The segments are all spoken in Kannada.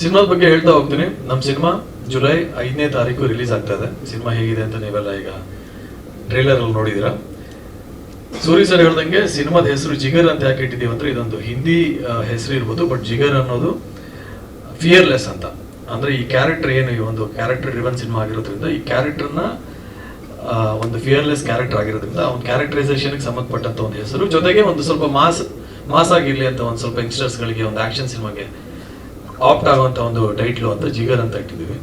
ಸಿನಿಮಾದ ಬಗ್ಗೆ ಹೇಳ್ತಾ ಹೋಗ್ತೀನಿ. ನಮ್ಮ ಸಿನಿಮಾ ಜುಲೈ ಐದನೇ ತಾರೀಕು ರಿಲೀಸ್ ಆಗ್ತಾ ಇದೆ. ಸಿನಿಮಾ ಹೇಗಿದೆ ಅಂತ ನೀವೆಲ್ಲ ಈಗ ಟ್ರೇಲರ್ ಅಲ್ಲಿ ನೋಡಿದೀರಾ. ಸೂರಿ ಸರ್ ಹೇಳ್ದಂಗೆ ಸಿನಿಮಾದ ಹೆಸರು ಜಿಗರ್ ಅಂತ ಯಾಕೆ ಇಟ್ಟಿದ್ದೀವಿ ಅಂದ್ರೆ ಇದೊಂದು ಹಿಂದಿ ಹೆಸರು ಇರ್ಬೋದು, ಬಟ್ ಜಿಗರ್ ಅನ್ನೋದು ಫಿಯರ್ಲೆಸ್ ಅಂತ. ಅಂದ್ರೆ ಈ ಕ್ಯಾರೆಕ್ಟರ್ ಏನು, ಈ ಒಂದು ಕ್ಯಾರೆಕ್ಟರ್ ರಿವನ್ ಸಿನಿಮಾ ಆಗಿರೋದ್ರಿಂದ, ಈ ಕ್ಯಾರೆಕ್ಟರ್ನ ಒಂದು ಫಿಯರ್ಲೆಸ್ ಕ್ಯಾರೆಕ್ಟರ್ ಆಗಿರೋದ್ರಿಂದ ಒಂದು ಕ್ಯಾರೆಕ್ಟರೈಸೇಷನ್ಗೆ ಸಂಬಂಧಪಟ್ಟಂತ ಒಂದು ಹೆಸರು. ಜೊತೆಗೆ ಒಂದು ಸ್ವಲ್ಪ ಮಾಸ್ ಮಾಸ್ ಆಗಿರ್ಲಿ ಅಂತ ಒಂದು ಸ್ವಲ್ಪ ಯಂಗ್ಸ್ಟರ್ಸ್ ಗಳಿಗೆ ಒಂದು ಆಕ್ಷನ್ ಸಿನಿಮಾಗೆ ಆಪ್ಟ್ ಆಗುವಂತ ಒಂದು ಟೈಟ್ಲು ಅಂತ ಜಿಗರ್ ಅಂತ ಇಟ್ಟಿದ್ದೀವಿ.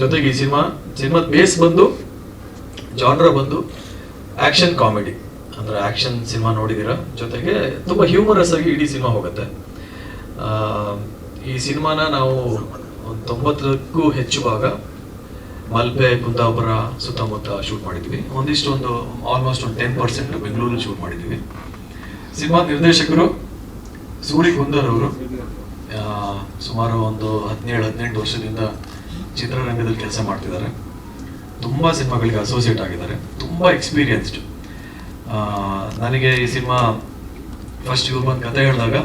ಜೊತೆಗೆ ಈ ಸಿನಿಮಾ ಸಿನಿಮಾದ ಬೇಸ್ ಬಂದು ಜಾನ್ರ ಬಂದು ಆಕ್ಷನ್ ಕಾಮಿಡಿ ಅಂದ್ರೆ ಆಕ್ಷನ್ ಸಿನಿಮಾ ನೋಡಿದೀರ ಜೊತೆಗೆ ತುಂಬಾ ಹ್ಯೂಮರಸ್ ಆಗಿ ಇಡೀ ಸಿನಿಮಾ ಹೋಗುತ್ತೆ. ಈ ಸಿನಿಮಾನ ನಾವು ಒಂದು ತೊಂಬತ್ತಕ್ಕೂ ಹೆಚ್ಚು ಭಾಗ ಮಲ್ಪೆ, ಕುಂದಾಪುರ ಸುತ್ತಮುತ್ತ ಶೂಟ್ ಮಾಡಿದ್ವಿ. ಒಂದಿಷ್ಟು ಒಂದು ಆಲ್ಮೋಸ್ಟ್ ಒಂದು ಟೆನ್ ಪರ್ಸೆಂಟ್ ಬೆಂಗಳೂರಲ್ಲಿ ಶೂಟ್ ಮಾಡಿದ್ವಿ. ಸಿನಿಮಾ ನಿರ್ದೇಶಕರು ಸೂರಿ ಕುಂದರ್ ಅವರು ಸುಮಾರು ಒಂದು ಹದಿನೇಳು, ಹದಿನೆಂಟು ವರ್ಷದಿಂದ ಚಿತ್ರರಂಗದಲ್ಲಿ ಕೆಲಸ ಮಾಡ್ತಿದ್ದಾರೆ. ತುಂಬ ಸಿನಿಮಾಗಳಿಗೆ ಅಸೋಸಿಯೇಟ್ ಆಗಿದ್ದಾರೆ. ತುಂಬ ಎಕ್ಸ್ಪೀರಿಯನ್ಸ್ಡ್ ನನಗೆ ಈ ಸಿನಿಮಾ ಫಸ್ಟ್ ಇವ್ರು ಬಂದು ಕತೆ ಹೇಳಿದಾಗ,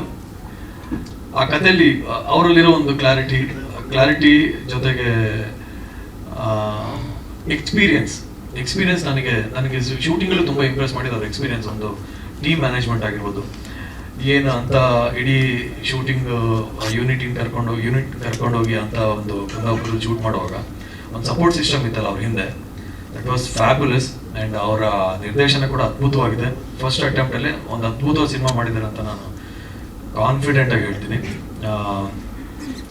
ಆ ಕಥೆಯಲ್ಲಿ ಅವರಲ್ಲಿರೋ ಒಂದು ಕ್ಲಾರಿಟಿ ಕ್ಲಾರಿಟಿ ಜೊತೆಗೆ ಎಕ್ಸ್ಪೀರಿಯನ್ಸ್ ಎಕ್ಸ್ಪೀರಿಯನ್ಸ್ ನನಗೆ ನನಗೆ ಶೂಟಿಂಗಲ್ಲೂ ತುಂಬ ಇಂಪ್ರೆಸ್ ಮಾಡಿದ ಅದು ಎಕ್ಸ್ಪೀರಿಯನ್ಸ್ ಒಂದು ಟೀಮ್ ಮ್ಯಾನೇಜ್ಮೆಂಟ್ ಆಗಿರ್ಬೋದು. ಏನು ಅಂತ ಇಡೀ ಶೂಟಿಂಗ್ ಯೂನಿಟಿಂಗ್ ಕರ್ಕೊಂಡು ಯೂನಿಟ್ ಕರ್ಕೊಂಡೋಗಿ ಅಂತ ಒಂದು ಗಂಗಾಪುರ ಶೂಟ್ ಮಾಡುವಾಗ ಒಂದು ಸಪೋರ್ಟ್ ಸಿಸ್ಟಮ್ ಇತ್ತಲ್ಲ ಅವ್ರ ಹಿಂದೆ. ದಟ್ ವಾಸ್ ಫ್ಯಾಬುಲಸ್ ಆ್ಯಂಡ್ ಅವರ ನಿರ್ದೇಶನ ಕೂಡ ಅದ್ಭುತವಾಗಿದೆ. ಫಸ್ಟ್ ಅಟೆಂಪ್ಟಲ್ಲೇ ಒಂದು ಅದ್ಭುತ ಸಿನಿಮಾ ಮಾಡಿದ್ದಾರೆ ಅಂತ ನಾನು ಕಾನ್ಫಿಡೆಂಟಾಗಿ ಹೇಳ್ತೀನಿ.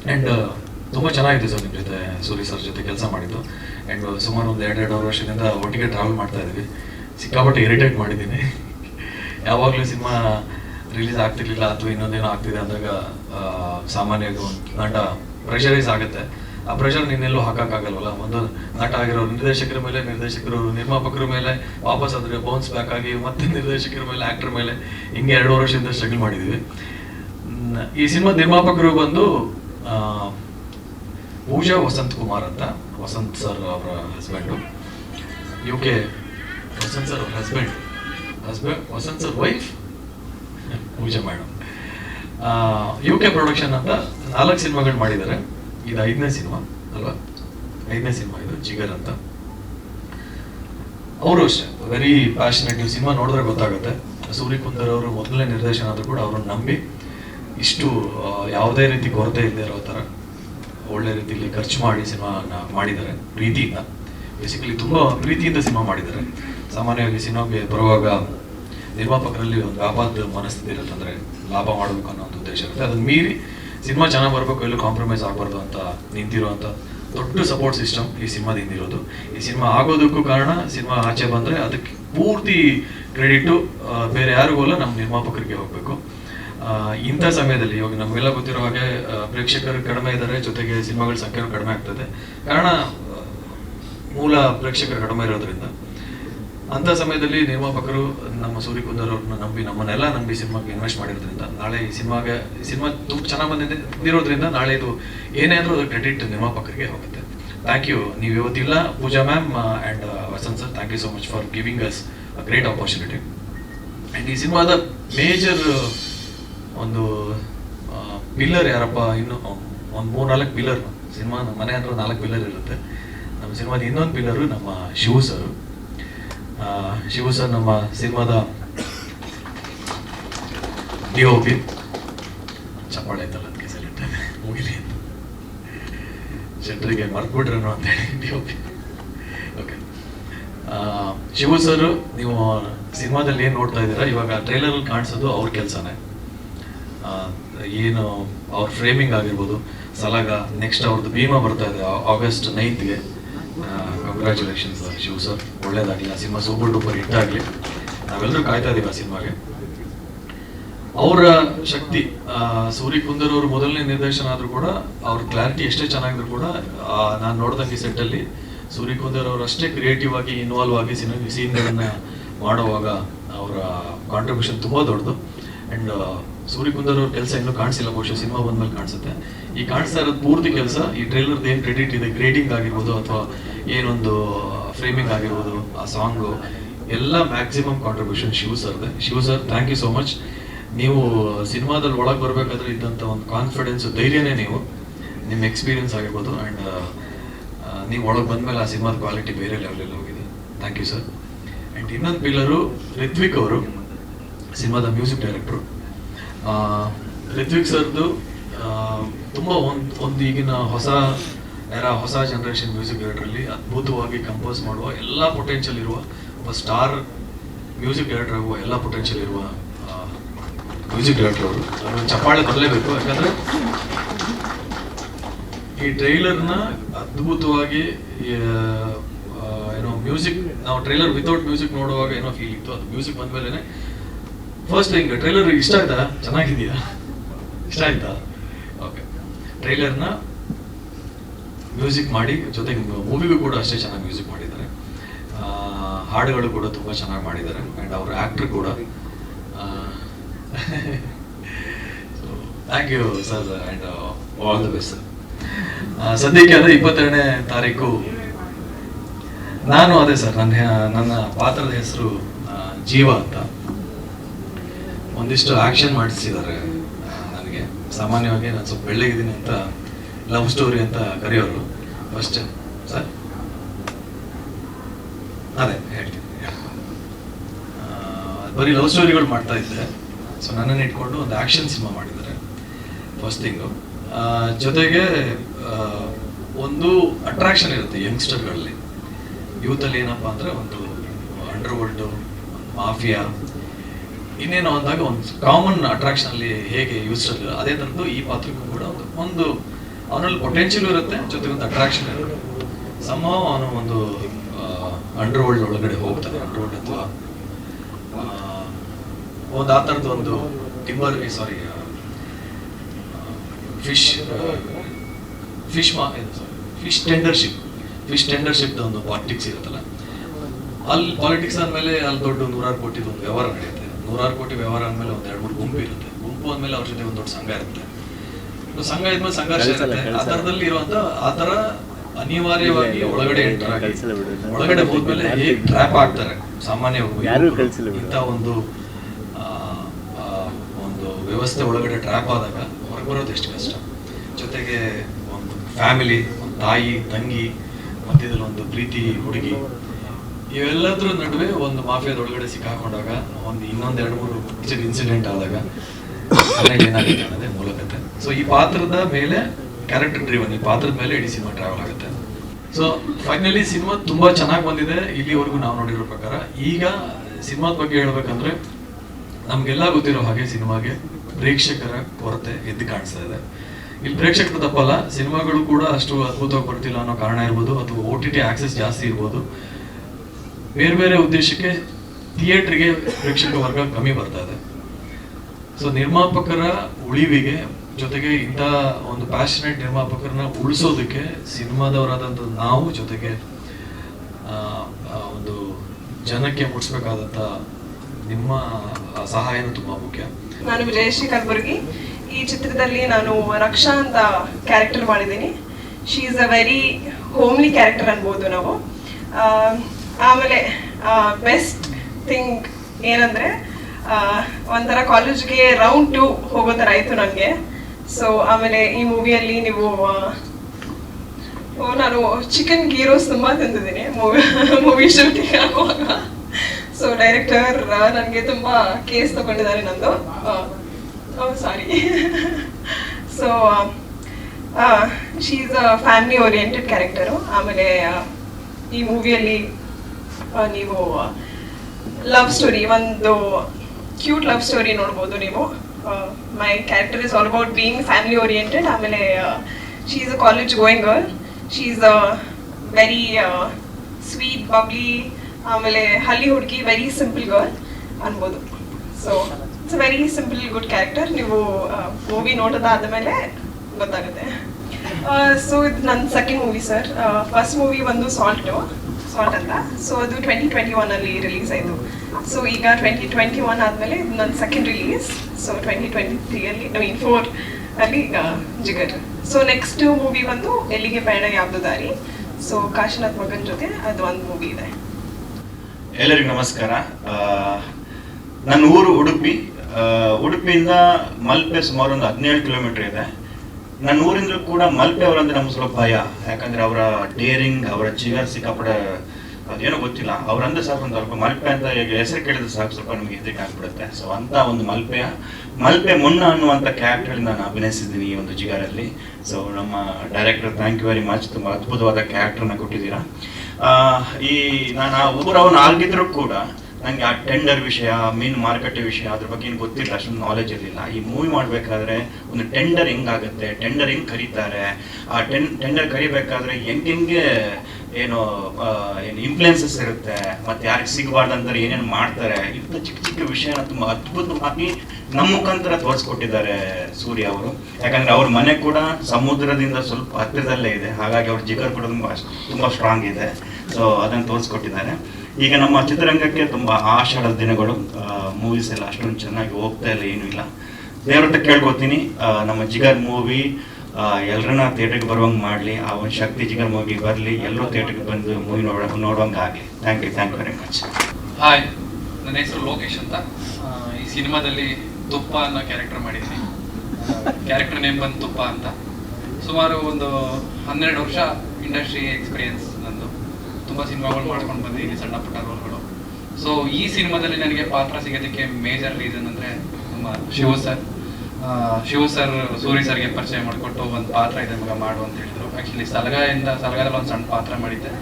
ಆ್ಯಂಡ್ ತುಂಬ ಚೆನ್ನಾಗಿದೆ ಸರ್ ನಿಮ್ಮ ಜೊತೆ ಸೂರಿ ಸರ್ ಜೊತೆ ಕೆಲಸ ಮಾಡಿದ್ದು. ಆ್ಯಂಡ್ ಸುಮಾರು ಒಂದು ಎರಡು ಎರಡು ವರ್ಷದಿಂದ ಒಟ್ಟಿಗೆ ಟ್ರಾವೆಲ್ ಮಾಡ್ತಾ ಇದ್ದೀವಿ. ಸಿಕ್ಕಾಪಟ್ಟೆ ಇರಿಟೇಟ್ ಮಾಡಿದ್ದೀನಿ. ಯಾವಾಗಲೂ ಸಿನಿಮಾ ರಿಲೀಸ್ ಆಗ್ತಿರ್ಲಿಲ್ಲ ಅಥವಾ ಇನ್ನೊಂದೇನೋ ಆಗ್ತಿದೆ ಅಂದಾಗ ಸಾಮಾನ್ಯವಾಗಿ ಒಂದು ನಟ ಪ್ರೆಷರೈಸ್ ಆಗುತ್ತೆ. ಆ ಪ್ರೆಷರ್ ನಿನ್ನೆಲ್ಲೂ ಹಾಕೋಕ್ಕಾಗಲ್ವಲ್ಲ? ಒಂದು ನಟ ಆಗಿರೋ ನಿರ್ದೇಶಕರ ಮೇಲೆ, ನಿರ್ದೇಶಕರು, ನಿರ್ಮಾಪಕರ ಮೇಲೆ ವಾಪಸ್ ಆದರೆ ಬೌನ್ಸ್ ಬ್ಯಾಕ್ ಆಗಿ ಮತ್ತೆ ನಿರ್ದೇಶಕರ ಮೇಲೆ ಆಕ್ಟರ್ ಮೇಲೆ ಹಿಂಗೆ ಎರಡು ವರ್ಷದಿಂದ ಸ್ಟ್ರಗಲ್ ಮಾಡಿದ್ವಿ. ಈ ಸಿನಿಮಾ ನಿರ್ಮಾಪಕರು ಬಂದು ಪೂಜಾ ವಸಂತ್ ಕುಮಾರ್ ಅಂತ, ವಸಂತ್ ಸರ್ ಅವರ husband U K Vasanth sir ಅವ್ರ husband husband Vasanth sir wife Pooja madam U K production ಅಂತ ನಾಲ್ಕು ಸಿನಿಮಾಗಳು ಮಾಡಿದ್ದಾರೆ ಇದು ಐದನೇ ಸಿನಿಮಾ ಅಲ್ವಾ? ಐದನೇ ಸಿನಿಮಾ ಇದು, ಜಿಗರ್ ಅಂತ. ಅವರು ಅಷ್ಟೇ. ವೆರಿ ಪ್ಯಾಷನೇಟ್ ನೀವು ಸಿನಿಮಾ ನೋಡಿದ್ರೆ ಗೊತ್ತಾಗುತ್ತೆ. ಸೂರಿ ಕುಂದರ್ ಅವರು ಮೊದಲನೇ ನಿರ್ದೇಶನ ಆದರೂ ಕೂಡ ಅವ್ರನ್ನ ನಂಬಿ ಇಷ್ಟು ಯಾವುದೇ ರೀತಿ ಕೊರತೆ ಇಲ್ಲದೆ ಇರೋ ಥರ ಒಳ್ಳೆ ರೀತಿಯಲ್ಲಿ ಖರ್ಚು ಮಾಡಿ ಸಿನಿಮಾನ ಮಾಡಿದ್ದಾರೆ. ಪ್ರೀತಿಯಿಂದ. ಬೇಸಿಕಲಿ ತುಂಬ ಪ್ರೀತಿಯಿಂದ ಸಿನಿಮಾ ಮಾಡಿದ್ದಾರೆ. ಸಾಮಾನ್ಯವಾಗಿ ಸಿನಿಮಾಗೆ ಬರುವಾಗ ನಿರ್ಮಾಪಕರಲ್ಲಿ ಒಂದು ಲಾಭದ ಮನಸ್ಥಿತಿ ಇರುತ್ತೆ ಅಂದರೆ ಲಾಭ ಮಾಡಬೇಕು ಅನ್ನೋ ಒಂದು ಉದ್ದೇಶ ಇರುತ್ತೆ. ಅದನ್ನ ಮೀರಿ ಸಿನಿಮಾ ಚೆನ್ನಾಗಿ ಬರಬೇಕು, ಎಲ್ಲೂ ಕಾಂಪ್ರಮೈಸ್ ಆಗಬಾರ್ದು ಅಂತ ನಿಂತಿರುವಂಥ ದೊಡ್ಡ ಸಪೋರ್ಟ್ ಸಿಸ್ಟಮ್ ಈ ಸಿನಿಮಾದ ಹಿಂದಿರೋದು ಈ ಸಿನಿಮಾ ಆಗೋದಕ್ಕೂ ಕಾರಣ ಸಿನಿಮಾ ಆಚೆ ಬಂದರೆ ಅದಕ್ಕೆ ಪೂರ್ತಿ ಕ್ರೆಡಿಟು ಬೇರೆ ಯಾರಿಗೂ ಅಲ್ಲ, ನಮ್ಮ ನಿರ್ಮಾಪಕರಿಗೆ ಹೋಗಬೇಕು. ಇಂಥ ಸಮಯದಲ್ಲಿ, ಇವಾಗ ನಮಗೆಲ್ಲ ಗೊತ್ತಿರೋ ಹಾಗೆ ಪ್ರೇಕ್ಷಕರು ಕಡಿಮೆ ಇದ್ದಾರೆ, ಜೊತೆಗೆ ಸಿನಿಮಾಗಳ ಸಂಖ್ಯೆನೂ ಕಡಿಮೆ ಆಗ್ತದೆ. ಕಾರಣ ಮೂಲ ಪ್ರೇಕ್ಷಕರು ಕಡಿಮೆ ಇರೋದ್ರಿಂದ ಅಂತ ಸಮಯದಲ್ಲಿ ನಿರ್ಮಾಪಕರು ನಮ್ಮ ಸೂರ್ಯಕುಂದರ್ ಅವ್ರನ್ನ ನಂಬಿ ನಮ್ಮನ್ನೆಲ್ಲ ನಂಬಿ ಸಿನಿಮಾಗೆ ಇನ್ವೆಸ್ಟ್ ಮಾಡಿರೋದ್ರಿಂದ, ನಾಳೆ ಈ ಸಿನಿಮಾಗೆ ಸಿನಿಮಾ ತುಂಬ ಚೆನ್ನಾಗಿ ಬಂದಿರೋದ್ರಿಂದ ನಾಳೆ ಇದು ಏನೇ ಆದರೂ ಅದು ಕ್ರೆಡಿಟ್ ನಿರ್ಮಾಪಕರಿಗೆ ಹೋಗುತ್ತೆ. ಥ್ಯಾಂಕ್ ಯು ನೀವು ಇವತ್ತಿಲ್ಲ, Pooja ma'am and Vasanth sir thank you so much for giving us a great opportunity and ಈ ಸಿನಿಮಾದ ಮೇಜರ್ ಒಂದು ಪಿಲ್ಲರ್ ಯಾರಪ್ಪ, ಇನ್ನು, ಒಂದು ಮೂರು ನಾಲ್ಕು ಪಿಲ್ಲರ್ ಸಿನಿಮಾ ನಮ್ಮ ಮನೆ ಅಂದ್ರೆ ನಾಲ್ಕು ಪಿಲ್ಲರ್ ಇರುತ್ತೆ. ನಮ್ಮ ಸಿನಿಮಾದ ಇನ್ನೊಂದು ಪಿಲ್ಲರು ನಮ್ಮ ಶಿವು ಸರ್ ಶಿವು ಸರ್ ನಮ್ಮ ಸಿನಿಮಾದ ಡಿ ಒ ಪಿ ಚಪ್ಪಾಳೆ ಆಯ್ತಲ್ಲ ಅದಕ್ಕೆ ಸೆಲೆಕ್ಟ್ ಮುಗಿಲಿ. ಜನರಿಗೆ ಮರ್ತ್ಬಿಟ್ರೇನೋ ಅಂತೇಳಿ D O P okay Shivu sir, ನೀವು ಸಿನಿಮಾದಲ್ಲಿ ಏನು ನೋಡ್ತಾ ಇದ್ದೀರಾ? ಇವಾಗ ಟ್ರೈಲರಲ್ಲಿ ಕಾಣಿಸೋದು ಅವ್ರ ಕೆಲಸನೇ. ಏನು ಅವ್ರ ಫ್ರೇಮಿಂಗ್ ಆಗಿರ್ಬೋದು. ಸಲಾಗ ನೆಕ್ಸ್ಟ್ ಅವ್ರದ್ದು ಭೀಮಾ ಬರ್ತಾ ಇದೆ ಆಗಸ್ಟ್ ನೈನ್ತ್ಗೆ ಕಂಗ್ರ್ಯಾಚುಲೇಷನ್ಸ್ ಶಿವ್ ಸರ್. ಒಳ್ಳೇದಾಗಲಿ, ಆ ಸಿನಿಮಾ ಸೂಪರ್ ಡೂಪರ್ ಹಿಟ್ ಆಗಲಿ ನಾವೆಲ್ಲರೂ ಕಾಯ್ತಾ ಇದ್ದೀವಿ ಆ ಸಿನಿಮಾಗೆ. ಅವರ ಶಕ್ತಿ ಸೂರಿ ಕುಂದರ್ ಅವರು ಮೊದಲನೇ ನಿರ್ದೇಶನ ಆದರೂ ಕೂಡ, ಅವ್ರ ಕ್ಲಾರಿಟಿ ಎಷ್ಟೇ ಚೆನ್ನಾಗಿದ್ರು ಕೂಡ ನಾನು ನೋಡ್ದಂಗೆ ಸೆಟ್ ಅಲ್ಲಿ ಸೂರಿ ಕುಂದರ್ ಅವರು ಅಷ್ಟೇ ಕ್ರಿಯೇಟಿವ್ ಆಗಿ ಇನ್ವಾಲ್ವ್ ಆಗಿ ಸಿನಿಮಾ ಸೀನ್ಗಳನ್ನ ಮಾಡುವಾಗ ಅವರ ಕಾಂಟ್ರಿಬ್ಯೂಷನ್ ತುಂಬಾ ದೊಡ್ಡದು. ಅಂಡ್ ಸೂರಿ ಕುಂದರ್ ಅವ್ರ ಕೆಲಸ ಇನ್ನೂ ಕಾಣಿಸಿಲ್ಲ, ಬಹುಶಃ ಸಿನಿಮಾ ಬಂದ್ಮೇಲೆ ಕಾಣಿಸುತ್ತೆ. ಈ ಕಾಣಿಸ್ತಾ ಇರೋದು ಪೂರ್ತಿ ಕೆಲಸ, ಈ ಟ್ರೈಲರ್ದು ಏನು ಕ್ರೆಡಿಟ್ ಇದೆ ಗ್ರೇಡಿಂಗ್ ಆಗಿರ್ಬೋದು ಅಥವಾ ಏನೊಂದು ಫ್ರೇಮಿಂಗ್ ಆಗಿರ್ಬೋದು, ಆ ಸಾಂಗು ಎಲ್ಲ maximum contribution Shiva ಸರ್ದೆ Shiva sir thank you so much ನೀವು ಸಿನಿಮಾದಲ್ಲಿ ಒಳಗೆ ಬರಬೇಕಾದ್ರೆ ಇದ್ದಂಥ ಒಂದು ಕಾನ್ಫಿಡೆನ್ಸ್ ಧೈರ್ಯನೇ ನೀವು. ನಿಮ್ಮ ಎಕ್ಸ್ಪೀರಿಯನ್ಸ್ ಆಗಿರ್ಬೋದು ಆ್ಯಂಡ್ ನೀವು ಒಳಗೆ ಬಂದಮೇಲೆ ಆ ಸಿನಿಮಾದ ಕ್ವಾಲಿಟಿ ಬೇರೆ ಲೆವೆಲಲ್ಲಿ ಹೋಗಿದೆ. ಥ್ಯಾಂಕ್ ಯು ಸರ್ ಆ್ಯಂಡ್ ಇನ್ನೊಂದು ಪಿಲ್ಲರು ರಿತ್ವಿಕ್ ಅವರು, ಸಿನಿಮಾದ ಮ್ಯೂಸಿಕ್ ಡೈರೆಕ್ಟ್ರು ರಿತ್ವಿಕ್ ಸರ್ದು ತುಂಬ ಒಂದು ಒಂದು ಈಗಿನ ಹೊಸ ಎರ ಹೊಸ ಜನರೇಷನ್ ಮ್ಯೂಸಿಕ್ ಡೈರೆಕ್ಟ್ರಲ್ಲಿ ಅದ್ಭುತವಾಗಿ ಕಂಪೋಸ್ ಮಾಡುವ, ಎಲ್ಲ ಪೊಟೆನ್ಷಿಯಲ್ ಇರುವ, ಒಬ್ಬ ಸ್ಟಾರ್ ಮ್ಯೂಸಿಕ್ ಡೈರೆಕ್ಟರ್ ಆಗುವ ಎಲ್ಲ ಪೊಟೆನ್ಷಿಯಲ್ ಇರುವ ಮ್ಯೂಸಿಕ್ ಡೈರೆಕ್ಟರ್ ಅವರು. ಅದನ್ನು ಚಪ್ಪಾಳೆ ಬರಲೇಬೇಕು ಯಾಕಂದರೆ ಈ ಟ್ರೈಲರ್ನ ಅದ್ಭುತವಾಗಿ ಏನೋ ಮ್ಯೂಸಿಕ್ ನಾವು ಟ್ರೈಲರ್ ವಿತೌಟ್ ಮ್ಯೂಸಿಕ್ ನೋಡುವಾಗ ಏನೋ ಫೀಲ್ ಇತ್ತು. ಅದು ಮ್ಯೂಸಿಕ್ ಬಂದ್ಮೇಲೆ ಫಸ್ಟ್ ಹಿಂಗೆ ಟ್ರೈಲರ್ ಇಷ್ಟ ಆಯ್ತಾ? ಚೆನ್ನಾಗಿದೆಯಾ? ಇಷ್ಟ ಆಯ್ತಾ? ಓಕೆ ಟ್ರೈಲರ್ನ ಮ್ಯೂಸಿಕ್ ಮಾಡಿ, ಜೊತೆಗೆ ಮೂವಿಗೂ ಕೂಡ ಅಷ್ಟೇ ಚೆನ್ನಾಗಿ ಮ್ಯೂಸಿಕ್ ಮಾಡಿದ್ದಾರೆ. ಹಾಡುಗಳು ಕೂಡ ತುಂಬ ಚೆನ್ನಾಗಿ ಮಾಡಿದ್ದಾರೆ. ಆ್ಯಂಡ್ ಅವ್ರ ಆ್ಯಕ್ಟ್ರ್ ಕೂಡ. Thank you sir and all the best sir ಸದ್ಯಕ್ಕೆ ಅದೇ ಇಪ್ಪತ್ತೆರಡನೇ ತಾರೀಕು. ನಾನು ಅದೇ ಸರ್ ನನ್ನ ನನ್ನ ಪಾತ್ರದ ಹೆಸರು ಜೀವ ಅಂತ. ಒಂದಿಷ್ಟು ಆ್ಯಕ್ಷನ್ ಮಾಡಿಸಿದ್ದಾರೆ ನನಗೆ. ಸಾಮಾನ್ಯವಾಗಿ ನಾನು ಸ್ವಲ್ಪ ಬೆಳ್ಳಗಿದ್ದೀನಿ ಅಂತ ಲವ್ ಸ್ಟೋರಿ ಅಂತ ಕರೆಯೋರು. First sir? ಅದೇ, ಹೇಳ್ತೀನಿ. ಬರೀ ಲವ್ ಸ್ಟೋರಿಗಳು ಮಾಡ್ತಾ ಇದ್ದೆ. ಸೊ ನನ್ನನ್ನು ಇಟ್ಕೊಂಡು ಒಂದು ಆ್ಯಕ್ಷನ್ ಸಿನಿಮಾ ಮಾಡಿದ್ದಾರೆ. ಫಸ್ಟ್ ಥಿಂಗು ಜೊತೆಗೆ ಒಂದು ಅಟ್ರಾಕ್ಷನ್ ಇರುತ್ತೆ ಯಂಗ್ಸ್ಟರ್ಗಳಲ್ಲಿ ಯೂತಲ್ಲಿ ಏನಪ್ಪ ಅಂದರೆ ಒಂದು ಅಂಡರ್ ವರ್ಲ್ಡು ಮಾಫಿಯಾ ಇನ್ನೇನು ಅಂದಾಗ ಒಂದು ಕಾಮನ್ ಅಟ್ರಾಕ್ಷನ್ ಅಲ್ಲಿ ಹೇಗೆ ಯೂಸ್ ಅದೇ ಥರದ್ದು ಈ ಪಾತ್ರಕ್ಕೂ ಕೂಡ ಒಂದು ಒಂದು ಅವನಲ್ಲಿ ಪೊಟೆನ್ಷಿಯಲ್ ಇರುತ್ತೆ ಜೊತೆಗೆ ಒಂದು ಅಟ್ರಾಕ್ಷನ್ ಇರುತ್ತೆ. ಸಮ ಅವನು ಒಂದು ಅಂಡರ್ ವರ್ಲ್ಡ್ ಒಳಗಡೆ ಹೋಗ್ತಾನೆ ಅಂಡರ್ ವರ್ಲ್ಡ್ ಅಥವಾ ಒಂದು ಆ ಥರದ ಒಂದು ಟಿಂಬರ್ ಸಾರಿ ಫಿಶ್ ಫಿಶ್ ಮಾ ಫಿಶ್ ಟೆಂಡರ್ಶಿಪ್ ಫಿಶ್ ಟೆಂಡರ್ಶಿಪ್ ಒಂದು ಪಾಲಿಟಿಕ್ಸ್ ಇರುತ್ತಲ್ಲ. ಅಲ್ಲಿ ಪಾಲಿಟಿಕ್ಸ್ ಅಂದಮೇಲೆ ಅಲ್ಲಿ ದೊಡ್ಡ ನೂರಾರು ಕೋಟಿ ಒಂದು ವ್ಯವಹಾರ ನಡೆಯುತ್ತೆ. ನೂರಾರು ಕೋಟಿ ವ್ಯವಹಾರ ಅಂದಮೇಲೆ ಒಂದು ಎರಡು ಮೂರು ಗುಂಪು ಇರುತ್ತೆ. ಗುಂಪು ಅಂದಮೇಲೆ ಅವ್ರ ಜೊತೆ ಒಂದು ದೊಡ್ಡ ಸಂಘ ಇರುತ್ತೆ. ಸಂಘ ಇದ್ಮೇಲೆ ಸಂಘರ್ಷ ಇರುತ್ತೆ. ಆ ತರದಲ್ಲಿ ಇರುವಂತ ಆ ಥರ ಅನಿವಾರ್ಯವಾಗಿ ಒಳಗಡೆ ಎಂಟರ್ ಆಗಿ ಒಳಗಡೆ ಹೋದ್ಮೇಲೆ ಹೇಗೆ ಟ್ರ್ಯಾಪ್ ಆಗ್ತಾರೆ? ಸಾಮಾನ್ಯವಾಗಿ ಇಂಥ ಒಂದು ಒಂದು ವ್ಯವಸ್ಥೆ ಒಳಗಡೆ ಟ್ರ್ಯಾಪ್ ಆದಾಗ ಹೊರಗೆ ಬರೋದು ಎಷ್ಟು ಕಷ್ಟ. ಜೊತೆಗೆ ಒಂದು ಫ್ಯಾಮಿಲಿ ಒಂದು ತಾಯಿ ತಂಗಿ ಮಧ್ಯದಲ್ಲಿ ಒಂದು ಪ್ರೀತಿ ಹುಡುಗಿ ಇವೆಲ್ಲದ್ರ ನಡುವೆ ಒಂದು ಮಾಫಿಯಾದ ಒಳಗಡೆ ಸಿಕ್ಕಾಕೊಂಡಾಗ ಒಂದು ಇನ್ನೊಂದು ಎರಡು ಮೂರು ಇನ್ಸಿಡೆಂಟ್ ಆದಾಗ ಏನಾಗುತ್ತೆ ಅನ್ನೋದೇ ಮೂಲಕತೆ ಸೊ ಈ ಪಾತ್ರದ ಮೇಲೆ ಕ್ಯಾರೆಕ್ಟರ್ ಡ್ರಿವನ್ ಈ ಪಾತ್ರದ ಮೇಲೆ ಇಡೀ ಸಿನಿಮಾ ಟ್ರಾವೆಲ್ ಆಗುತ್ತೆ. ಸೊ ಫೈನಲಿ ಸಿನಿಮಾ ತುಂಬಾ ಚೆನ್ನಾಗಿ ಬಂದಿದೆ. ಇಲ್ಲಿವರೆಗೂ ನಾವು ನೋಡಿರೋ ಪ್ರಕಾರ. ಈಗ ಸಿನಿಮಾದ ಬಗ್ಗೆ ಹೇಳ್ಬೇಕಂದ್ರೆ ನಮ್ಗೆಲ್ಲ ಗೊತ್ತಿರೋ ಹಾಗೆ ಸಿನಿಮಾಗೆ ಪ್ರೇಕ್ಷಕರ ಕೊರತೆ ಎದ್ದು ಕಾಣಿಸ್ತಾ ಇದೆ. ಇಲ್ಲಿ ಪ್ರೇಕ್ಷಕರ ತಪ್ಪಲ್ಲ ಸಿನಿಮಾಗಳು ಕೂಡ ಅಷ್ಟು ಅದ್ಭುತವಾಗಿ ಬರ್ತಿಲ್ಲ ಅನ್ನೋ ಕಾರಣ ಇರ್ಬೋದು, ಅಥವಾ ಓ ಟಿ ಟಿ ಆಕ್ಸೆಸ್ ಜಾಸ್ತಿ ಇರ್ಬೋದು. ಬೇರೆ ಬೇರೆ ಉದ್ದೇಶಕ್ಕೆ ಥಿಯೇಟ್ರಿಗೆ ಪ್ರೇಕ್ಷಕ ವರ್ಗ ಕಮ್ಮಿ ಬರ್ತಾ ಇದೆ. ಸೊ ನಿರ್ಮಾಪಕರ ಉಳಿವಿಗೆ ಜೊತೆಗೆ ಇಂಥ ಒಂದು ಪ್ಯಾಷನೇಟ್ ನಿರ್ಮಾಪಕರನ್ನ ಉಳಿಸೋದಕ್ಕೆ ಸಿನಿಮಾದವರಾದಂಥ ನಾವು ಜೊತೆಗೆ ಒಂದು ಜನಕ್ಕೆ ಮುಟ್ಸ್ಬೇಕಾದಂಥ ನಿಮ್ಮ ಸಹಾಯನೂ ತುಂಬ ಮುಖ್ಯ. ನಾನು ವಿಜಯಶ್ರೀ ಕಲ್ಬುರ್ಗಿ ಈ ಚಿತ್ರದಲ್ಲಿ ನಾನು ರಕ್ಷಾ ಅಂತ ಕ್ಯಾರೆಕ್ಟರ್ ಮಾಡಿದ್ದೀನಿ. She is a very homely character ಅನ್ಬೋದು ನಾವು. ಆಮೇಲೆ ಬೆಸ್ಟ್ ಥಿಂಗ್ ಏನಂದ್ರೆ ಒಂಥರ ಕಾಲೇಜ್ಗೆ ರೌಂಡ್ ಟು ಹೋಗೋ ಥರ ಆಯಿತು ನನಗೆ ಸೊ ಆಮೇಲೆ ಈ ಮೂವಿಯಲ್ಲಿ ನೀವು ನಾನು ಚಿಕನ್ ಗೀರೋಸ್ ತುಂಬಾ ತಿಂದಿದ್ದೀನಿ. ಮೂವಿ ಮೂವಿ ಶೂಟಿಂಗ್ ಆಗುವಾಗ. ಸೊ ಡೈರೆಕ್ಟರ್ ನನಗೆ ತುಂಬಾ ಕೇಸ್ ತಗೊಂಡಿದ್ದಾರೆ ನಂದು. Sorry so she's a family oriented character ಆಮೇಲೆ ಈ ಮೂವಿಯಲ್ಲಿ ನೀವು ಲವ್ ಸ್ಟೋರಿ ಒಂದು ಕ್ಯೂಟ್ ಲವ್ ಸ್ಟೋರಿ ನೋಡ್ಬೋದು ನೀವು. My character is all about being family oriented ಆಮೇಲೆ she is a college going girl she is a very sweet bubbly ಆಮೇಲೆ ಹಳ್ಳಿ ಹುಡುಗಿ ವೆರಿ ಸಿಂಪಲ್ ಗರ್ಲ್ ಅನ್ಬೋದು. So it's very simple good character ನೀವು ಮೂವಿ ನೋಡೋದಾದ ಮೇಲೆ ಗೊತ್ತಾಗುತ್ತೆ. ಸೊ ಇದು ನನ್ನ second movie sir first movie ಒಂದು ಸಾಲ್ಟು ಸಾಲ್ಟ್ ಅಂತ. ಸೊ ಅದು ಟ್ವೆಂಟಿ ಟ್ವೆಂಟಿ ಒನಲ್ಲಿ ರಿಲೀಸ್ ಆಯಿತು. ಸೊ ಈಗ ಟ್ವೆಂಟಿ ಟ್ವೆಂಟಿ ಒನ್ ಆದಮೇಲೆ ಇದು ನನ್ನ second release so twenty twenty ತ್ರೀಯಲ್ಲಿ I mean four ಅಲ್ಲಿ ಈಗ ಜಿಗರ್. ಸೊ ನೆಕ್ಸ್ಟ್ ಮೂವಿ ಬಂದು ಎಲ್ಲಿಗೆ ಬೇಡ ಯಾವುದು ದಾರಿ. ಸೊ ಕಾಶಿನಾಥ್ ಮಗನ್ ಜೊತೆ ಅದು ಒಂದು ಮೂವಿ ಇದೆ. ಎಲ್ಲರಿಗೂ ನಮಸ್ಕಾರ. ನನ್ನ ಊರು ಉಡುಪಿ. ಉಡುಪಿಯಿಂದ ಮಲ್ಪೆ ಸುಮಾರು ಒಂದು ಹದಿನೇಳು ಕಿಲೋಮೀಟರ್ ಇದೆ. ನನ್ನ ಊರಿಂದ ಕೂಡ ಮಲ್ಪೆ ಅವರಂದ್ರೆ ನಮ್ಗೆ ಸ್ವಲ್ಪ ಭಯ. ಯಾಕಂದ್ರೆ ಅವರ ಡೇರಿಂಗ್, ಅವರ ಚಿಗರ್ ಸಿಕ್ಕಾಪಡೆ ಅದೇನೋ ಗೊತ್ತಿಲ್ಲ. ಅವರಂದ್ರೆ ಸಾಕು ಒಂದು ಸ್ವಲ್ಪ ಮಲ್ಪೆ ಅಂತ ಹೆಸರು ಕೇಳಿದ್ರೆ ಸಾಕು ಸ್ವಲ್ಪ ನಮ್ಗೆ ಹೆದರಿಕೆ ಆಗ್ಬಿಡುತ್ತೆ. ಸೊ ಅಂತ ಒಂದು ಮಲ್ಪೆಯ ಮಲ್ಪೆ ಮುನ್ನ ಅನ್ನುವಂಥ ಕ್ಯಾರೆಕ್ಟರ್ ನಾನು ಅಭಿನಯಿಸಿದ್ದೀನಿ ಈ ಒಂದು ಜಿಗಾರಲ್ಲಿ. ಸೊ ನಮ್ಮ director thank you very much ತುಂಬ ಅದ್ಭುತವಾದ ಕ್ಯಾರೆಕ್ಟರ್ನ ಕೊಟ್ಟಿದ್ದೀರಾ. ಆ, ಈ ನಾನು ಆ ಊರವನ್ನ ಆಗಿದ್ರು ಕೂಡ ನನಗೆ ಆ ಟೆಂಡರ್ ವಿಷಯ ಮೀನು ಮಾರುಕಟ್ಟೆ ವಿಷಯ ಅದ್ರ ಬಗ್ಗೆ ಏನು ಗೊತ್ತಿಲ್ಲ ಅಷ್ಟೊಂದು ನಾಲೆಜ್ ಇರಲಿಲ್ಲ ಈ ಮೂವಿ ಮಾಡಬೇಕಾದ್ರೆ ಒಂದು ಟೆಂಡರ್ ಹೆಂಗಾಗುತ್ತೆ ಟೆಂಡರ್ ಹೆಂಗ್ ಕರೀತಾರೆ. ಆ ಟೆನ್ ಟೆಂಡರ್ ಕರಿಬೇಕಾದ್ರೆ ಹೆಂಗೆ ಏನು ಏನು ಇನ್ಫ್ಲುಯೆನ್ಸಸ್ ಇರುತ್ತೆ, ಮತ್ತೆ ಯಾರಿಗೆ ಸಿಗಬಾರ್ದಂತ ಏನೇನು ಮಾಡ್ತಾರೆ, ಇಂಥ ಚಿಕ್ಕ ಚಿಕ್ಕ ವಿಷಯನ ತುಂಬ ಅದ್ಭುತವಾಗಿ ನಮ್ಮ ಮುಖಾಂತರ ತೋರಿಸ್ಕೊಟ್ಟಿದ್ದಾರೆ ಸೂರ್ಯ ಅವರು. ಯಾಕಂದ್ರೆ ಅವ್ರ ಮನೆ ಕೂಡ ಸಮುದ್ರದಿಂದ ಸ್ವಲ್ಪ ಹತ್ತಿರದಲ್ಲೇ ಇದೆ. ಹಾಗಾಗಿ ಅವ್ರ ಜಿಗರ್ ಕೂಡ ತುಂಬ ತುಂಬ ಸ್ಟ್ರಾಂಗ್ ಇದೆ. ಸೊ ಅದನ್ನು ತೋರಿಸ್ಕೊಟ್ಟಿದ್ದಾರೆ. ಈಗ ನಮ್ಮ ಚಿತ್ರರಂಗಕ್ಕೆ ತುಂಬ ಆಷಾಢದ ದಿನಗಳು ಮೂವೀಸ್ ಎಲ್ಲ ಅಷ್ಟೊಂದು ಚೆನ್ನಾಗಿ ಹೋಗ್ತಾ ಇಲ್ಲ, ಏನೂ ಇಲ್ಲ. ದೇವ್ರ ಕೇಳ್ಕೊತೀನಿ. ನಮ್ಮ ಜಿಗರ್ ಮೂವಿ ಎಲ್ಲರನ್ನ ಥಿಯೇಟರ್ಗೆ ಬರುವಂಗೆ ಮಾಡಲಿ, ಆ ಒಂದು ಶಕ್ತಿ ಜಿಗರ್ ಮೂವಿ ಬರಲಿ ಎಲ್ಲರೂ ಥಿಯೇಟರ್ಗೆ ಬಂದು ಮೂವಿ ನೋಡ, ನೋಡುವಂಗೆ ಆಗಲಿ. Thank you thank you very much hi ನನ್ನ ಹೆಸರು ಲೋಕೇಶ್ ಅಂತ. ಈ ಸಿನಿಮಾದಲ್ಲಿ ತುಪ್ಪ ಅನ್ನೋ ಕ್ಯಾರೆಕ್ಟರ್ ಮಾಡಿದ್ದೀನಿ. ಕ್ಯಾರೆಕ್ಟರ್ ನೇಮ್ ಬಂದು ತುಪ್ಪ ಅಂತ. ಸುಮಾರು ಒಂದು ಹನ್ನೆರಡು ವರ್ಷ ಇಂಡಸ್ಟ್ರಿ ಎಕ್ಸ್ಪೀರಿಯನ್ಸ್ ನಂದು. ತುಂಬ ಸಿನಿಮಾಗಳು ಮಾಡ್ಕೊಂಡು ಬಂದಿದ್ದೀನಿ ಸಣ್ಣ ಪುಟ್ಟ ರೋಲ್ಗಳು. ಸೊ ಈ ಸಿನಿಮಾದಲ್ಲಿ ನನಗೆ ಪಾತ್ರ ಸಿಗೋದಕ್ಕೆ ಮೇಜರ್ ರೀಸನ್ ಅಂದರೆ ನಮ್ಮ ಶಿವ ಸರ್ ಶಿವ ಸರ್, ಸೂರಿ ಸರ್ಗೆ ಪರಿಚಯ ಮಾಡಿಕೊಟ್ಟು ಒಂದು ಪಾತ್ರ ಇದೆ ಮಗ ಮಾಡು ಅಂತ ಹೇಳಿದ್ರು. ಆ್ಯಕ್ಚುಲಿ ಸಲಗಾಯಿಂದ, ಸಲಗಾದಲ್ಲಿ ಒಂದು ಸಣ್ಣ ಪಾತ್ರ ಮಾಡಿದ್ದೆ.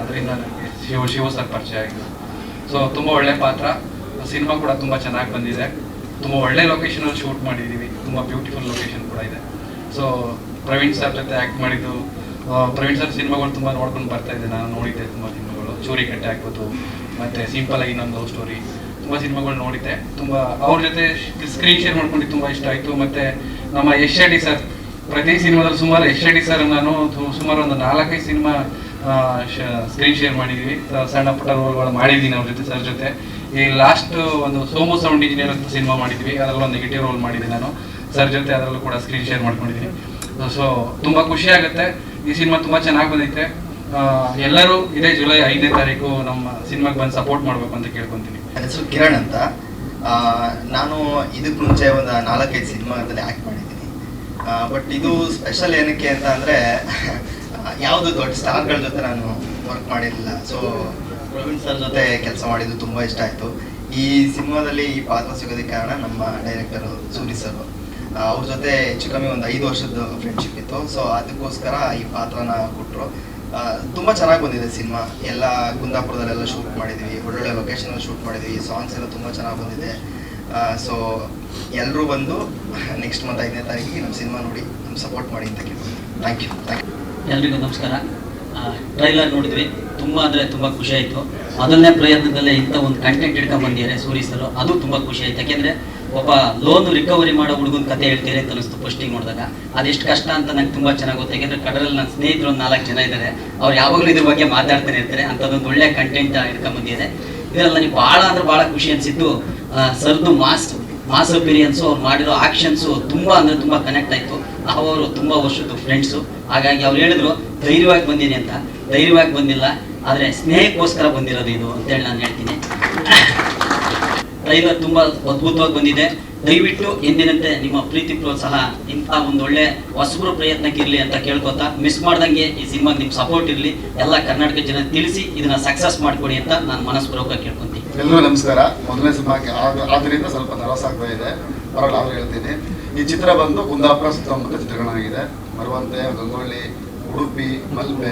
ಅದರಿಂದ ನನಗೆ ಶಿವ ಶಿವ ಸರ್ ಪರಿಚಯ ಆಗಿದ್ದು ಸೊ ತುಂಬ ಒಳ್ಳೆ ಪಾತ್ರ. ಸಿನಿಮಾ ಕೂಡ ತುಂಬ ಚೆನ್ನಾಗಿ ಬಂದಿದೆ. ತುಂಬ ಒಳ್ಳೆ ಲೊಕೇಶನಲ್ಲಿ ಶೂಟ್ ಮಾಡಿದ್ದೀವಿ ತುಂಬ ಬ್ಯೂಟಿಫುಲ್ ಲೊಕೇಶನ್ ಕೂಡ ಇದೆ. ಸೊ ಪ್ರವೀಣ್ ಸರ್ ಜೊತೆ ಆ್ಯಕ್ಟ್ ಮಾಡಿದ್ದು ಪ್ರವೀಣ್ ಸರ್ ಸಿನಿಮಾಗಳು ತುಂಬ ನೋಡ್ಕೊಂಡು ಬರ್ತಾ ಇದ್ದೆ. ನಾನು ನೋಡಿದ್ದೆ ತುಂಬ ಸಿನಿಮಾಗಳು. ಚೂರಿ ಕಟ್ಟೆ ಆಗ್ಬೋದು ಮತ್ತು ಸಿಂಪಲ್ ಆಗಿ ಇನ್ನೊಂದು ಸ್ಟೋರಿ ತುಂಬ ಸಿನಿಮಾಗಳು ನೋಡಿದ್ದೆ. ತುಂಬ ಅವ್ರ ಜೊತೆ ಸ್ಕ್ರೀನ್ ಶೇರ್ ಮಾಡ್ಕೊಂಡು ತುಂಬ ಇಷ್ಟ ಆಯಿತು. ಮತ್ತು ನಮ್ಮ ಯಶ್ ಶೆಟ್ಟಿ ಸರ್ ಪ್ರತಿ ಸಿನಿಮಾದಲ್ಲಿ ಸುಮಾರು ಯಶ್ ಶೆಟ್ಟಿ ಸರ್ ನಾನು ಸುಮಾರು ಒಂದು ನಾಲ್ಕೈದು ಸಿನಿಮಾ ಸ್ಕ್ರೀನ್ ಶೇರ್ ಮಾಡಿದ್ವಿ. ಸಣ್ಣ ಪುಟ್ಟ ರೋಲ್ಗಳು ಮಾಡಿದ್ದೀನಿ ಅವ್ರ ಜೊತೆ ಸರ್ ಜೊತೆ. ಈ ಲಾಸ್ಟ್ ಒಂದು ಸೋಮು ಸೌಂಡ್ ಇಂಜಿನಿಯರ್ ಅಂತ ಸಿನಿಮಾ ಮಾಡಿದ್ವಿ. ಅದರಲ್ಲಿ ಒಂದು ನೆಗೆಟಿವ್ ರೋಲ್ ಮಾಡಿದ್ದೆ ನಾನು. ಸರ್ ಜೊತೆ ಅದರಲ್ಲೂ ಕೂಡ ಸ್ಕ್ರೀನ್ ಶೇರ್ ಮಾಡ್ಕೊಂಡಿದ್ದೀನಿ ಸೊ ತುಂಬ ಖುಷಿ ಆಗುತ್ತೆ. ಈ ಸಿನಿಮಾ ತುಂಬ ಚೆನ್ನಾಗಿ ಬಂದೈತೆ. ಎಲ್ಲರೂ ಇದೇ ಜುಲೈ ಐದನೇ ತಾರೀಕು ನಮ್ಮ ಸಿನಿಮಾಗೆ ಬಂದು ಸಪೋರ್ಟ್ ಮಾಡಬೇಕು ಅಂತ ಕೇಳ್ಕೊತೀನಿ. ನನ್ನ ಹೆಸರು ಕಿರಣ್ ಅಂತ. ನಾನು ಇದಕ್ಕೆ ಮುಂಚೆ ಒಂದು ನಾಲ್ಕೈದು ಸಿನಿಮಾದಲ್ಲಿ ಆ್ಯಕ್ಟ್ ಮಾಡಿದ್ದೀನಿ. ಬಟ್ ಇದು ಸ್ಪೆಷಲ್ ಏನಕ್ಕೆ ಅಂತ ಅಂದರೆ, ಯಾವುದು ದೊಡ್ಡ ಸ್ಟಾರ್ಗಳ ಜೊತೆ ನಾನು ವರ್ಕ್ ಮಾಡಿರಲಿಲ್ಲ. ಸೊ ಪ್ರವೀಣ್ ಸರ್ ಜೊತೆ ಕೆಲಸ ಮಾಡಿದ್ದು ತುಂಬ ಇಷ್ಟ ಆಯಿತು. ಈ ಸಿನಿಮಾದಲ್ಲಿ ಈ ಪಾತ್ರ ಸಿಗೋದಕ್ಕೆ ಕಾರಣ ನಮ್ಮ ಡೈರೆಕ್ಟರು ಸೂರಿ ಸರ್. ಅವ್ರ ಜೊತೆ ಹೆಚ್ಚು ಕಮ್ಮಿ ಒಂದು ಐದು ವರ್ಷದ ಫ್ರೆಂಡ್ಶಿಪ್ ಇತ್ತು. ಸೊ ಅದಕ್ಕೋಸ್ಕರ ಈ ಪಾತ್ರನ ಕೊಟ್ಟರು ತುಂಬ ಚೆನ್ನಾಗಿ ಬಂದಿದೆ ಸಿನಿಮಾ. ಎಲ್ಲ ಕುಂದಾಪುರದಲ್ಲೆಲ್ಲ ಶೂಟ್ ಮಾಡಿದ್ವಿ, ಒಳ್ಳೊಳ್ಳೆ ಲೊಕೇಶನಲ್ಲಿ ಶೂಟ್ ಮಾಡಿದ್ವಿ ಸಾಂಗ್ಸ್ ಎಲ್ಲ ತುಂಬ ಚೆನ್ನಾಗಿ ಬಂದಿದೆ. ಸೊ ಎಲ್ಲರೂ ಬಂದು ನೆಕ್ಸ್ಟ್ ಮಂತ್ ಐದನೇ ತಾರೀಕಿಗೆ ನಮ್ಮ ಸಿನಿಮಾ ನೋಡಿ ನಮ್ಮ ಸಪೋರ್ಟ್ ಮಾಡಿ ಅಂತ ಕೇಳ್ತೀನಿ ಥ್ಯಾಂಕ್ ಯು ಥ್ಯಾಂಕ್ ಯು ಎಲ್ರಿಗೂ ನಮಸ್ಕಾರ. ಟ್ರೈಲರ್ ನೋಡಿದ್ವಿ. ತುಂಬ ಅಂದರೆ ತುಂಬ ಖುಷಿ ಆಯಿತು. ಮೊದಲನೇ ಪ್ರಯತ್ನದಲ್ಲೇ ಇಂಥ ಒಂದು ಕಂಟೆಂಟ್ ಹಿಡ್ಕೊಂಡ್ ಬಂದಿದ್ದಾರೆ ಸರ್. ಅದು ತುಂಬ ಖುಷಿ ಆಯ್ತು. ಯಾಕೆಂದರೆ ಒಬ್ಬ ಲೋನ್ ರಿಕವರಿ ಮಾಡೋ ಹುಡುಗನ ಕತೆ ಹೇಳ್ತೀರಿ ಅಂತ ಅನಿಸ್ತು ಪೋಸ್ಟಿಂಗ್ ನೋಡಿದಾಗ. ಅದೆಷ್ಟು ಕಷ್ಟ ಅಂತ ನಂಗೆ ತುಂಬ ಚೆನ್ನಾಗಿ ಗೊತ್ತೆ. ಯಾಕಂದ್ರೆ ಕಡರಲ್ಲಿ ನನ್ನ ಸ್ನೇಹಿತರು ಒಂದು ನಾಲ್ಕು ಜನ ಇದ್ದಾರೆ ಅವ್ರು ಯಾವಾಗಲೂ ಇದ್ರ ಬಗ್ಗೆ ಮಾತಾಡ್ತಾನೆ ಇರ್ತಾರೆ. ಅಂಥದ್ದೊಂದು ಒಳ್ಳೆ ಕಂಟೆಂಟ್ ಇಟ್ಕೊಂಬಂದಿದೆ ಬಂದಿದೆ ಇದರಲ್ಲಿ ನನಗೆ ಭಾಳ ಅಂದ್ರೆ ಭಾಳ ಖುಷಿ ಅನಿಸಿದ್ದು ಸರ್ದು ಮಾಸ್ ಮಾಸ್ ಅಪಿರಿಯನ್ಸು ಅವ್ರು ಮಾಡಿರೋ ಆಕ್ಷನ್ಸು ತುಂಬ ಅಂದರೆ ತುಂಬ ಕನೆಕ್ಟ್ ಆಯಿತು. ಅವರು ತುಂಬ ವರ್ಷದ್ದು ಫ್ರೆಂಡ್ಸು ಹಾಗಾಗಿ ಅವ್ರು ಹೇಳಿದ್ರು, ಧೈರ್ಯವಾಗಿ ಬಂದೀನಿ ಅಂತ. ಧೈರ್ಯವಾಗಿ ಬಂದಿಲ್ಲ. ಆದರೆ ಸ್ನೇಹಕ್ಕೋಸ್ಕರ ಬಂದಿರೋದು ಇದು ಅಂತೇಳಿ ನಾನು ಹೇಳ್ತೀನಿ. ಟ್ರೈಲರ್ ತುಂಬಾ ಅದ್ಭುತವಾಗಿ ಬಂದಿದೆ. ದಯವಿಟ್ಟು ಎಂದಿನಂತೆ ನಿಮ್ಮ ಪ್ರೀತಿ ಪ್ರೋತ್ಸಾಹ, ಇಂಥ ಒಂದು ಒಳ್ಳೆ ಹೊಸಬ್ರು ಪ್ರಯತ್ನಕ್ಕಿರಲಿ ಅಂತ ಕೇಳ್ಕೊತಾ ಮಿಸ್ ಮಾಡ್ದಂಗೆ ಈ ಸಿನಿಮಾಗೆ ನಿಮ್ಮ ಸಪೋರ್ಟ್ ಇರಲಿ. ಎಲ್ಲ ಕರ್ನಾಟಕ ಜನ ತಿಳಿಸಿ ಇದನ್ನ ಸಕ್ಸಸ್ ಮಾಡಿಕೊಡಿ ಅಂತ ನಾನು ಮನಸ್ಪೂರ್ವಕ ಕೇಳ್ಕೊಂತೀನಿ. ಎಲ್ಲರೂ ನಮಸ್ಕಾರ. ಮೊದಲನೇ ಸಿನಿಮಾಗೆ ಆದ- ಆದ್ರಿಂದ ಸ್ವಲ್ಪ ನರ್ವಸ್ ಆಗ್ತಾ ಇದೆ. ಪರವಾಗಿಲ್ಲ ಅವ್ರು ಹೇಳ್ತೀನಿ. ಈ ಚಿತ್ರ ಬಂದು ಕುಂದಾಪುರ ಸುತ್ತಮುತ್ತ ಆಗಿದೆ. ಮರವಂತೆ ಗಂಗೊಳ್ಳಿ, ಉಡುಪಿ, ಮಲ್ಪೆ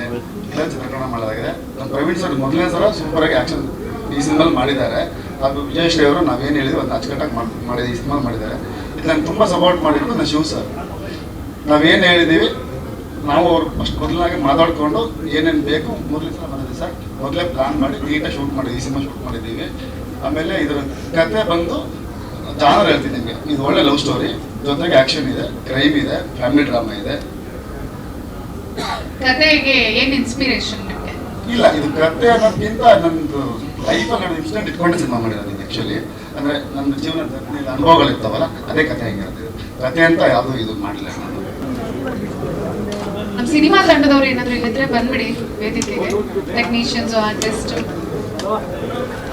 ಎಲ್ಲ ಚಿತ್ರೀಕರಣ ಮಾಡಲಾಗಿದೆ. ನಮ್ಮ ಪ್ರವೀಣ್ ಸರ್ ಮೊದಲನೇ ಸಲ ಸೂಪರ್ ಆಗಿ ಆಕ್ಷನ್ ಈ ಸಿನಿಮಾಲ್ ಮಾಡಿದ್ದಾರೆ. ಅದು ವಿಜಯ್ ಶ್ರೀ ಅವರು ನಾವೇನು ಹೇಳಿದ್ವಿ ಅದನ್ನ ಅಚ್ಚುಕಟ್ಟಾಗಿ ಮಾಡಿ ಮಾಡಿ ಈ ಸಿನಿಮಾ ಮಾಡಿದ್ದಾರೆ. ಇದು ನಂಗೆ ತುಂಬ ಸಪೋರ್ಟ್ ಮಾಡಿದ್ರು ನನ್ನ ಶಿವ ಸರ್. ನಾವೇನು ಹೇಳಿದ್ದೀವಿ ನಾವು ಅವ್ರು ಫಸ್ಟ್ ಮೊದಲಾಗಿ ಮಾತಾಡಿಕೊಂಡು ಏನೇನು ಬೇಕು ಮೊದಲನೇ ಸಲ ಬಂದಿದೆ ಸರ್. ಮೊದಲೇ ಪ್ಲಾನ್ ಮಾಡಿ ನೀಟಾಗಿ ಶೂಟ್ ಮಾಡಿ ಈ ಸಿನಿಮಾ ಶೂಟ್ ಮಾಡಿದ್ದೀವಿ. ಆಮೇಲೆ ಇದರ ಕತೆ ಬಂದು ಜಾನರ್ ಹೇಳ್ತೀನಿ ನಿಮಗೆ. ಇದು ಒಳ್ಳೆ ಲವ್ ಸ್ಟೋರಿ ಜೊತೆಗೆ ಆ್ಯಕ್ಷನ್ ಇದೆ ಕ್ರೈಮ್ ಇದೆ ಫ್ಯಾಮಿಲಿ ಡ್ರಾಮಾ ಇದೆ. ಕತೆಗೆ ಏನು ಇನ್ಸ್ಪಿರೇಷನ್ ಇಲ್ಲ ಇದು ಕತೆ ಅನ್ನೋದಕ್ಕಿಂತ ನಂದು ಲೈಫಲ್ಲಿ ನಾನು ಇನ್ಸಿಡೆಂಟ್ ಇಟ್ಕೊಂಡೆ ಸಿನಿಮಾ ಮಾಡಿರೋದು ಆ್ಯಕ್ಚುಲಿ ಅಂದರೆ ನನ್ನ ಜೀವನದ ಅನುಭವಗಳಿರ್ತಾವಲ್ಲ, ಅದೇ ಕಥೆ ಹೆಂಗಿರುತ್ತೆ ಕಥೆ ಅಂತ ಯಾವುದೂ ಇದು ಮಾಡಲಿಲ್ಲ ನಾನು ನಮ್ಮ ಸಿನಿಮಾ ತಂಡದವ್ರು ಏನಾದ್ರು ಇಲ್ಲಿದ್ರೆ ಬಂದ್ಬಿಡಿ, ವೇದಿಕೆಗೆ. Technicians artist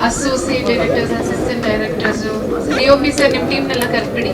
associate directors assistant directors D O P sir ನಿಮ್ಮ ಟೀಮ್ನೆಲ್ಲ ಕರ್ಬಿಡಿ